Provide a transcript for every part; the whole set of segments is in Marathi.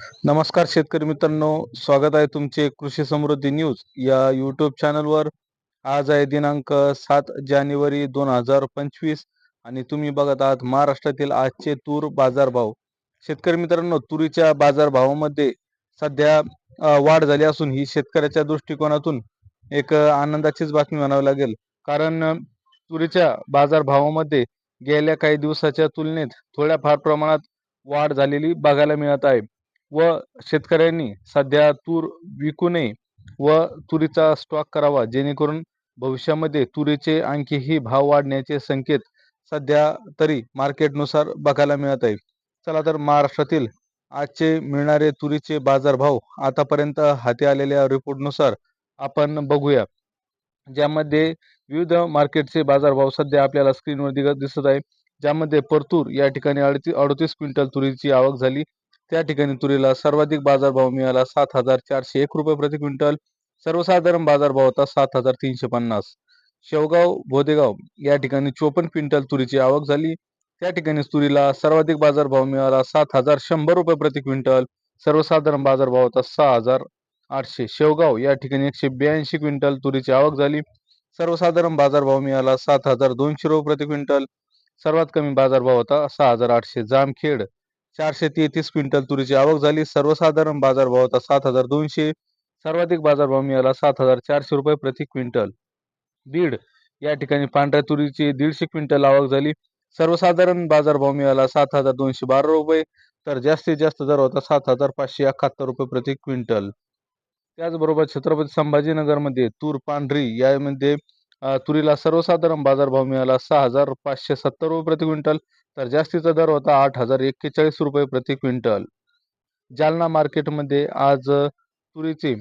नमस्कार शेतकरी मित्रांनो स्वागत आहे तुमचे कृषी समृद्धी न्यूज या यूट्यूब चॅनलवर आज आहे दिनांक सात जानेवारी दोन हजार पंचवीस आणि तुम्ही बघत आहात महाराष्ट्रातील आजचे तूर बाजारभाव. शेतकरी मित्रांनो तुरीच्या बाजारभावामध्ये सध्या वाढ झाली असून ही शेतकऱ्याच्या दृष्टिकोनातून एक आनंदाचीच बातमी म्हणावी लागेल. कारण तुरीच्या बाजारभावामध्ये गेल्या काही दिवसाच्या तुलनेत थोड्याफार प्रमाणात वाढ झालेली बघायला मिळत आहे. व शेतकऱ्यांनी सध्या तूर विकू नये व तुरीचा स्टॉक करावा जेणेकरून भविष्यामध्ये तुरीचे आणखीही भाव वाढण्याचे संकेत सध्या तरी मार्केटनुसार बघायला मिळत आहे चला तर महाराष्ट्रातील आजचे मिळणारे तुरीचे बाजारभाव आतापर्यंत हाती आलेल्या रिपोर्टनुसार आपण बघूया. ज्यामध्ये विविध मार्केटचे बाजारभाव सध्या आपल्याला स्क्रीनवर दिसत आहे ज्यामध्ये परतूर या ठिकाणी अडतीस अडतीस क्विंटल तुरीची आवक झाली. त्या ठिकाणी तुरीला सर्वाधिक बाजारभाव मिळाला सात हजार चारशे एक रुपये प्रति क्विंटल. सर्वसाधारण बाजारभाव होता सात हजार तीनशे पन्नास. शेवगाव भोदेगाव या ठिकाणी चोपन्न क्विंटल तुरीची आवक झाली. त्या ठिकाणी तुरीला सर्वाधिक बाजारभाव मिळाला सात हजार शंभर रुपये प्रति क्विंटल. सर्वसाधारण बाजारभाव होता सहा हजार आठशे. शेवगाव या ठिकाणी एकशे ब्याऐंशी क्विंटल तुरीची आवक झाली. सर्वसाधारण बाजारभाव मिळाला सात हजार दोनशे रुपये प्रति क्विंटल. सर्वात कमी बाजारभाव होता सहा हजार आठशे. जामखेड चारशे तेहतीस क्विंटल तुरीची आवक झाली. सर्वसाधारण बाजारभाव होता सात हजार दोनशे सर्वाधिक बाजारभाव मिळाला सात हजार चारशे रुपये प्रति क्विंटल. बीड या ठिकाणी पांढऱ्या तुरीची दीडशे क्विंटल आवक झाली. सर्वसाधारण बाजारभाव मिळाला सात हजार दोनशे बारा रुपये तर जास्तीत जास्त दर होता सात हजार पाचशे एकाहत्तर रुपये प्रति क्विंटल. त्याचबरोबर छत्रपती संभाजीनगरमध्ये तूर पांढरी यामध्ये तुरीला सर्वसाधारण बाजारभाव मिळाला सहा हजार पाचशे सत्तर रुपये प्रति क्विंटल. तर जास्तीचा दर होता आठ हजार एक्केचाळीस रुपये प्रति क्विंटल. जालना मार्केटमध्ये आज तुरीची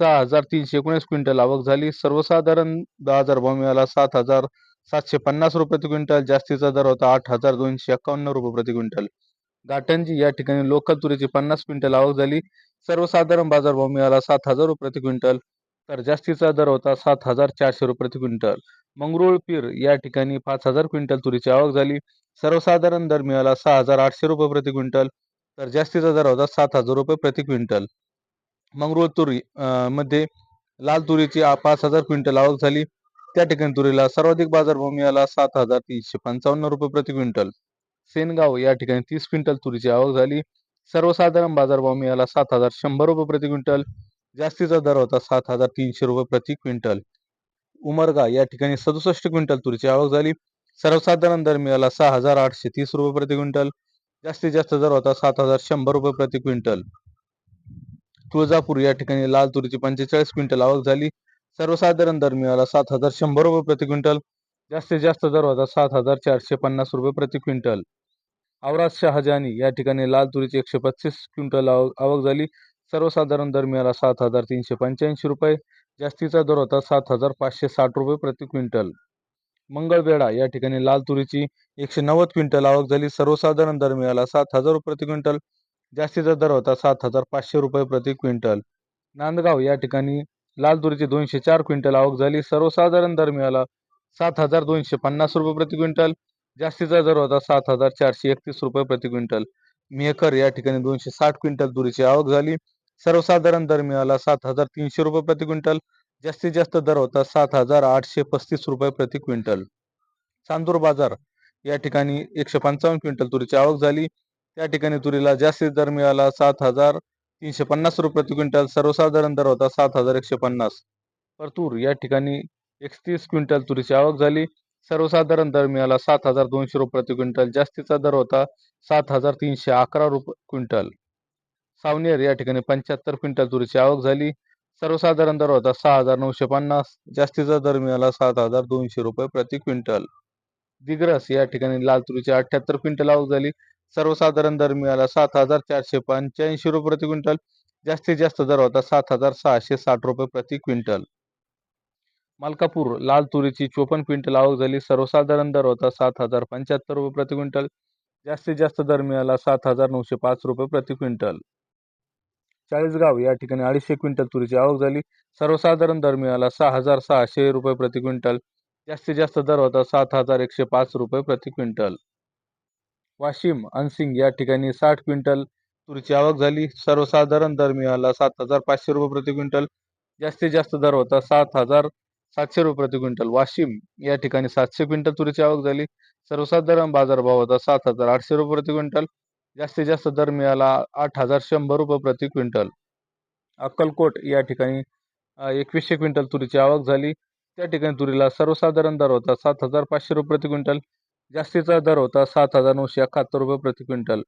सहा हजार तीनशे एकोणीस क्विंटल आवक झाली. सर्वसाधारण बाजारभाव मिळाला सात हजार सातशे पन्नास रुपये प्रति क्विंटल. जास्तीचा दर होता आठ हजार दोनशे एकावन्न रुपये प्रति क्विंटल. घाटंजी या ठिकाणी लोकल तुरीची पन्नास क्विंटल आवक झाली. सर्वसाधारण बाजारभाव मिळाला सात हजार रुपये प्रति क्विंटल. तर जास्तीचा दर होता सात हजार चारशे रुपये प्रति क्विंटल. मंगरुळपीर या ठिकाणी पाच हजार क्विंटल तुरीची आवक झाली. सर्वसाधारण दर मिळाला सहा हजार आठशे रुपये प्रति क्विंटल तर जास्तीचा दर होता सात हजार रुपये प्रति क्विंटल. मंगरुळ तुरी मध्ये लाल तुरीची पाच हजार क्विंटल आवक झाली. त्या ठिकाणी तुरीला सर्वाधिक बाजारभाव मिळाला सात हजार तीनशे पंचावन्न रुपये प्रति क्विंटल. सेनगाव या ठिकाणी तीस क्विंटल तुरीची आवक झाली. सर्वसाधारण बाजारभाव मिळाला सात हजार शंभर रुपये प्रति क्विंटल जास्तीचा दर होता सात हजार तीनशे रुपये प्रति क्विंटल. उमरगा या ठिकाणी सदुसष्ट क्विंटल तुरीची आवक झाली. सर्वसाधारण दर मिळाला सहा हजार आठशे तीस रुपये प्रति क्विंटल. जास्तीत जास्त दर होता सात हजार शंभर रुपये प्रति क्विंटल. तुळजापूर या ठिकाणी लाल तुरीची पंचेचाळीस क्विंटल आवक झाली. सर्वसाधारण दर मिळाला सात हजार शंभर रुपये प्रति क्विंटल. जास्तीत जास्त दर होता सात हजार चारशे पन्नास रुपये प्रति क्विंटल. औराज शहाजानी या ठिकाणी लाल तुरीची एकशे पस्तीस क्विंटल आवक आवक झाली. सर्वसाधारण दर मिळाला सात हजार तीनशे पंच्याऐंशी रुपये. जास्तीचा दर होता सात हजार पाचशे साठ रुपये प्रति क्विंटल. मंगळवेढा या ठिकाणी लाल तुरीची एकशे नव्वद क्विंटल आवक झाली. सर्वसाधारण दर मिळाला सात हजार रुपये प्रति क्विंटल. जास्तीचा दर होता सात हजार पाचशे रुपये प्रति क्विंटल. नांदगाव या ठिकाणी लाल तुरीची दोनशे चार क्विंटल आवक झाली. सर्वसाधारण दर मिळाला सात हजार दोनशे पन्नास रुपये प्रति क्विंटल. जास्तीचा दर होता सात हजार चारशे एकतीस रुपये प्रति क्विंटल. मेहकर या ठिकाणी दोनशे साठ क्विंटल तुरीची आवक झाली. सर्वसाधारण दर मिळाला सात हजार तीनशे रुपये प्रति क्विंटल. जास्तीत जास्त दर होता सात हजार आठशे पस्तीस रुपये प्रति क्विंटल. चांदूर बाजार या ठिकाणी एकशे पंचावन्न क्विंटल तुरीची आवक झाली. त्या ठिकाणी तुरीला जास्तीत दर मिळाला सात हजार तीनशे पन्नास रुपये प्रति क्विंटल. सर्वसाधारण दर होता सात हजार एकशे पन्नास. परतूर या ठिकाणी एकतीस क्विंटल तुरीची आवक झाली. सर्वसाधारण दर मिळाला सात हजार दोनशे रुपये प्रति क्विंटल. जास्तीचा दर होता सात हजार तीनशे अकरा रुपये क्विंटल. सावनेर या ठिकाणी पंच्याहत्तर क्विंटल तुरीची आवक झाली. सर्वसाधारण दर होता सहा हजार नऊशे पन्नास. जास्तीचा दर मिळाला सात हजार दोनशे रुपये प्रति क्विंटल. दिग्रस या ठिकाणी लाल तुरीची अठ्याहत्तर क्विंटल आवक झाली. सर्वसाधारण दर मिळाला सात हजार चारशे पंच्याऐंशी रुपये प्रति क्विंटल. जास्तीत जास्त दर होता सात हजार सहाशे साठ रुपये प्रति क्विंटल. मलकापूर लाल तुरीची चोपन्न क्विंटल आवक झाली. सर्वसाधारण दर होता सात हजार पंच्याहत्तर रुपये प्रति क्विंटल. जास्तीत जास्त दर मिळाला सात हजार नऊशे पाच रुपये प्रति क्विंटल. चाळीसगाव या ठिकाणी अडीचशे क्विंटल तुरीची आवक झाली. सर्वसाधारण दर मिळाला सहा हजार सहाशे रुपये प्रति क्विंटल. जास्तीत जास्त दर होता सात हजार एकशे पाच रुपये प्रति क्विंटल. वाशिम अनसिंग या ठिकाणी साठ क्विंटल तुरीची आवक झाली. सर्वसाधारण दर मिळाला सात हजार पाचशे रुपये प्रति क्विंटल. जास्तीत जास्त दर होता सात हजार सातशे रुपये प्रति क्विंटल. वाशिम या ठिकाणी सातशे क्विंटल तुरीची आवक झाली. सर्वसाधारण बाजारभाव होता सात हजार आठशे रुपये प्रति क्विंटल. जास्तीत जास्त दर मिळाला आठ हजार शंभर रुपये प्रति क्विंटल. अक्कलकोट या ठिकाणी एकवीसशे क्विंटल तुरीची आवक झाली. त्या ठिकाणी तुरीला सर्वसाधारण दर होता सात हजार पाचशे रुपये प्रति क्विंटल. जास्तीचा दर होता सात हजार नऊशे एकाहत्तर रुपये प्रति क्विंटल.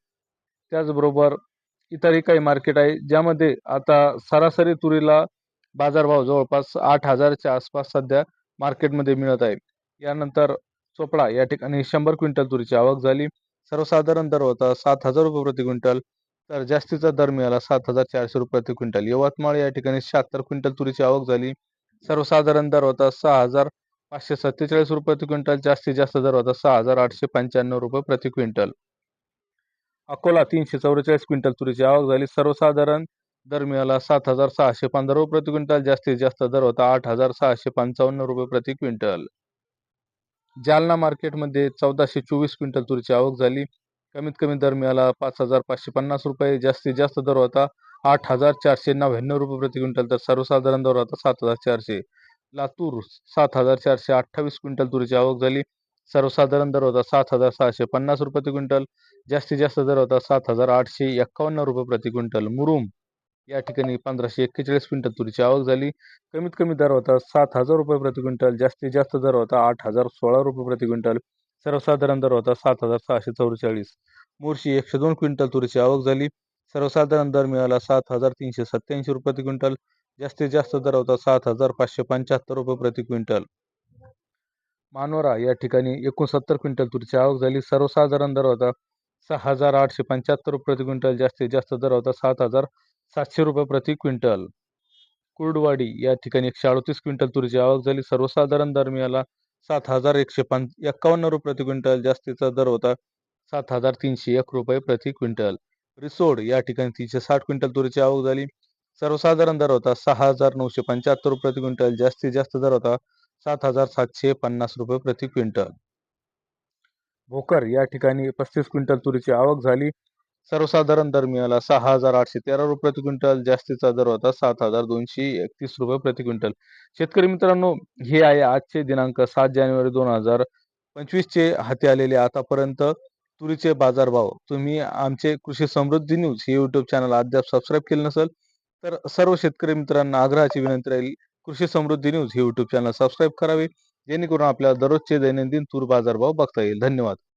त्याचबरोबर इतरही काही मार्केट आहे ज्यामध्ये आता सरासरी तुरीला बाजारभाव जवळपास आठ हजारच्या आसपास सध्या मार्केटमध्ये मिळत आहे. यानंतर चोपडा या ठिकाणी शंभर क्विंटल तुरीची आवक झाली. सर्वसाधारण दर होता सात हजार रुपये प्रति क्विंटल तर जास्तीचा दर मिळाला सात हजार चारशे रुपये प्रति क्विंटल. यवतमाळ या ठिकाणी शहात्तर क्विंटल तुरीची आवक झाली. सर्वसाधारण दर होता सहा हजार पाचशे सत्तेचाळीस रुपये प्रति क्विंटल जास्तीत जास्त दर होता सहा हजार आठशे पंच्याण्णव रुपये प्रति क्विंटल. अकोला तीनशे चौवेचाळीस क्विंटल तुरीची आवक झाली. सर्वसाधारण दर मिळाला सात हजार सहाशे पंधरा रुपये प्रति क्विंटल जास्तीत जास्त दर होता आठ हजार सहाशे पंचावन्न रुपये प्रति क्विंटल. जालना मार्केटमध्ये चौदाशे चोवीस क्विंटल तुरीची आवक झाली. कमीत कमी दर मिळाला पाच हजार पाचशे पन्नास रुपये. जास्तीत जास्त दर होता आठ हजार चारशे नव्याण्णव रुपये प्रति क्विंटल. तर सर्वसाधारण दर होता सात हजार चारशे. लातूर सात हजार चारशे अठ्ठावीस क्विंटल तुरीची आवक झाली. सर्वसाधारण दर होता सात हजार सहाशे पन्नास रुपये प्रति क्विंटल. जास्तीत जास्त दर होता सात हजार आठशे एक्कावन्न रुपये प्रति क्विंटल. मुरुम या ठिकाणी पंधराशे एक्केचाळीस क्विंटल तुरीची आवक झाली. कमीत कमी दर होता सात हजार रुपये प्रति क्विंटल जास्तीत जास्त दर होता आठ हजार सोळा रुपये प्रति क्विंटल सर्वसाधारण दर होता सात हजार सहाशे चौवेचाळीस. मोर्शी एकशे दोन क्विंटल तुरीची आवक झाली. सर्वसाधारण दर मिळाला सात हजार तीनशे सत्याऐंशी रुपये प्रति क्विंटल जास्तीत जास्त दर होता सात हजार पाचशे पंच्याहत्तर रुपये प्रति क्विंटल. मानोरा या ठिकाणी एकोणसत्तर क्विंटल तुरीची आवक झाली. सर्वसाधारण दर होता सहा हजार आठशे पंच्याहत्तर रुपये प्रति क्विंटल जास्तीत जास्त दर होता सात हजार सातशे रुपये प्रति क्विंटल. कुर्डवाडी या ठिकाणी एकशे अडतीस क्विंटल तुरीची आवक झाली. सर्वसाधारण दर मिळाला सात हजार एकशे पं एक्कावन्न रुपये प्रति क्विंटल. जास्तीचा दर होता सात हजार तीनशे एक रुपये प्रति क्विंटल. रिसोड या ठिकाणी तीनशे साठ क्विंटल तुरीची आवक झाली. सर्वसाधारण दर होता सहा हजार नऊशे पंच्याहत्तर रुपये प्रति क्विंटल. जास्तीत जास्त दर होता सात हजार सातशे पन्नास रुपये प्रति क्विंटल. भोकर या ठिकाणी पस्तीस क्विंटल तुरीची आवक झाली. सर्वसाधारण दर मिळाला सहा हजार आठशे तेरा रुपये प्रति क्विंटल जास्तीचा दर होता सात हजार दोनशे एकतीस रुपये प्रति क्विंटल. शेतकरी मित्रांनो हे आहे आजचे दिनांक सात जानेवारी दोन हजार पंचवीसचे. हाती आलेले आतापर्यंत तुरीचे बाजारभाव. तुम्ही आमचे कृषी समृद्धी न्यूज हे युट्यूब चॅनल अद्याप सबस्क्राईब केलं नसेल तर सर्व शेतकरी मित्रांना आग्रहाची विनंती राहील कृषी समृद्धी न्यूज हे युट्यूब चॅनल सबस्क्राईब करावे जेणेकरून आपल्याला दररोजचे दैनंदिन तूर बाजारभाव बघता येईल. धन्यवाद.